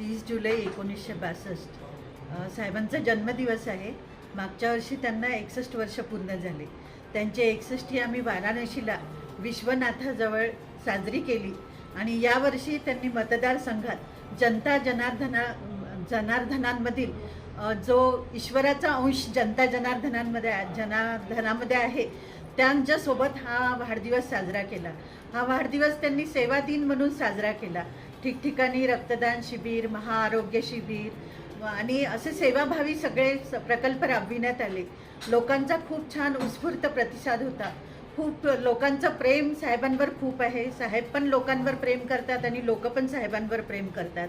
तीस जुलै एकोणीसशे बासष्ट. साहेबांचा जन्मदिवस आहे. मागच्या वर्षी त्यांना एकसष्ट वर्ष पूर्ण झाले. त्यांचे एकसष्टी आम्ही वाराणसीला विश्वनाथाजवळ साजरी केली आणि यावर्षी त्यांनी मतदारसंघात जनता जनार्दना जनार्दनांमधील जो ईश्वराचा अंश जनता जनार्दनांमध्ये आहे- जनार्दनामध्ये आहे त्यांच्यासोबत हा वाढदिवस साजरा केला. हा वाढदिवस त्यांनी सेवा दिन म्हणून साजरा केला. ठिकठिकाणी रक्तदान शिबिर महाआरोग्य शिबिर आणि असे सेवाभावी सगळे प्रकल्प राबविण्यात आले. लोकांचा खूप छान उत्स्फूर्त प्रतिसाद होता. खूप लोकांचं प्रेम साहेबांवर खूप आहे. साहेब पण लोकांवर प्रेम करतात आणि लोक पण साहेबांवर प्रेम करतात.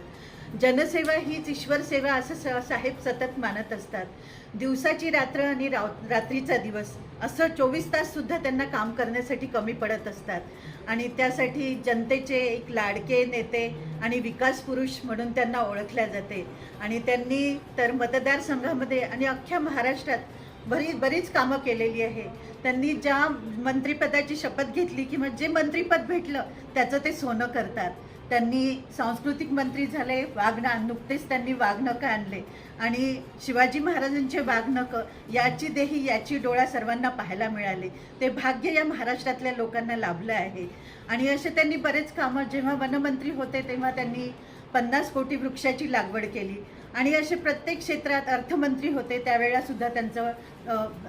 जनसेवा हीच ईश्वर सेवा असं स- साहेब सतत मानत असतात. दिवसाची रात्र आणि राव- रात्रीचा दिवस असं चोवीस ताससुद्धा त्यांना काम करण्यासाठी कमी पडत असतात. आणि त्यासाठी जनतेचे एक लाडके नेते आणि विकास पुरुष म्हणून त्यांना ओळखल्या जाते. आणि त्यांनी तर मतदारसंघामध्ये आणि अख्ख्या महाराष्ट्रात बरी बरीच कामं केलेली आहे. त्यांनी ज्या मंत्रिपदाची शपथ घेतली किंवा जे मंत्रिपद भेटलं त्याचं ते सोनं करतात. त्यांनी सांस्कृतिक मंत्री झाले वाघना नुकतेच त्यांनी वाघनकं आणले. आणि शिवाजी महाराजांचे वाघनकं याची देही याची डोळा सर्वांना पाहायला मिळाले. ते भाग्य या महाराष्ट्रातल्या लोकांना लाभलं आहे. आणि असे त्यांनी बरेच कामं जेव्हा वनमंत्री होते तेव्हा त्यांनी पन्नास कोटी वृक्षाची लागवड केली. आणि असे प्रत्येक क्षेत्रात अर्थमंत्री होते त्यावेळेला सुद्धा त्यांचं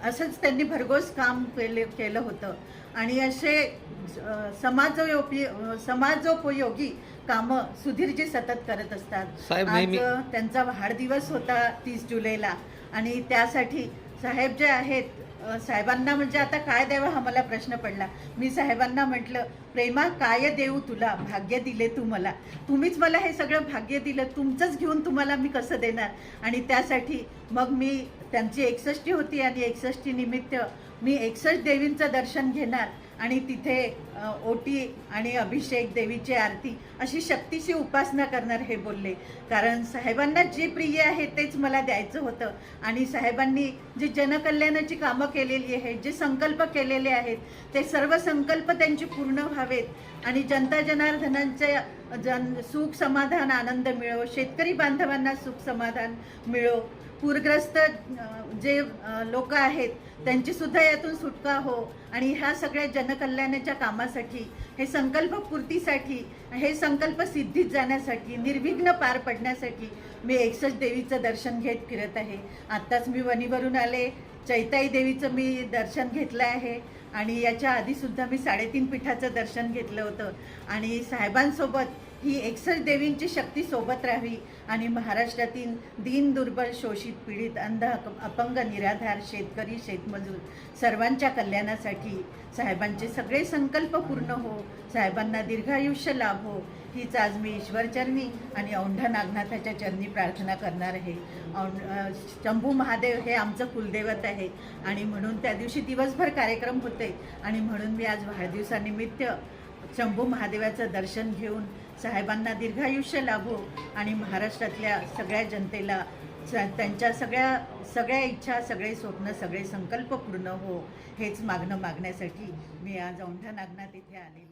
असंच त्यांनी भरघोस काम केले केलं होतं. आणि असे समाजोपयोगी समाजोपयोगी कामं सुधीरजी सतत करत असतात. आज त्यांचा वाढदिवस होता तीस जुलैला. आणि त्यासाठी साहेब जे आहेत साहेबांना म्हणजे आता काय द्यावं हा मला प्रश्न पडला. मी साहेबांना म्हटलं प्रेमा काय देऊ तुला? भाग्य दिले तू मला. तुम्हीच मला हे सगळं भाग्य दिलं तुमचंच घेऊन तुम्हाला मी कसं देणार? आणि त्यासाठी मग मी त्यांची एकसष्टी होती आणि एकसष्टी निमित्त मी एकसष्ट देवींचं दर्शन घेणार. आणि तिथे ओटी आणि अभिषेक देवीची आरती अशी शक्तीची उपासना करणार हे बोलले. कारण साहेबांना जे प्रिय आहे तेच मला द्यायचं होतं. आणि साहेबांनी जे जनकल्याणाची कामं केलेली आहेत जे संकल्प केलेले आहेत ते सर्व संकल्प त्यांचे पूर्ण व्हावेत. आणि जनता जनार्दनांच्या जन सुख समाधान आनंद मिळो. शेतकरी बांधवांना सुख समाधान मिळो. पूरग्रस्त जे लोक आहेत त्यांची सुद्धा यातून सुटका हो. आणि ह्या सगळ्या जनकल्याणाच्या कामासाठी हे संकल्प पूर्तीसाठी हे संकल्प सिद्धीत जाण्यासाठी निर्विघ्न पार पडण्यासाठी मी एकसष्ट देवीचं दर्शन घेत फिरत आहे. आत्ताच मी वणीवरून आले. चैताई देवीचं मी दर्शन घेतलं आहे. आणि याच्या आधीसुद्धा मी साडेतीन पीठाचं दर्शन घेतलं होतं. आणि साहेबांसोबत ही एकसष्ट देवींची शक्ती सोबत राहावी आणि महाराष्ट्रातील दीन दुर्बल शोषित पीडित अंध अपंग निराधार शेतकरी शेतमजूर सर्वांच्या कल्याणासाठी साहेबांचे सगळे संकल्प पूर्ण हो साहेबांना दीर्घायुष्य लाभ हो. हीच आज मी ईश्वरचरणी आणि औंढा नागनाथाच्या चरणी प्रार्थना करणार आहे. औं शंभू महादेव हे आमचं कुलदैवत आहे आणि म्हणून त्या दिवशी दिवसभर कार्यक्रम होते आणि म्हणून मी आज वाढदिवसानिमित्त शंभू महादेवाचं दर्शन घेऊन साहेबांना दीर्घायुष्य लाभो आणि महाराष्ट्रातल्या सगळ्या जनतेला स- त्यांच्या सगळ्या सगळ्या इच्छा सगळे स्वप्न सगळे संकल्प पूर्ण हो हेच मागणं मागण्यासाठी मी आज औंढा नागनाथ इथे आलेली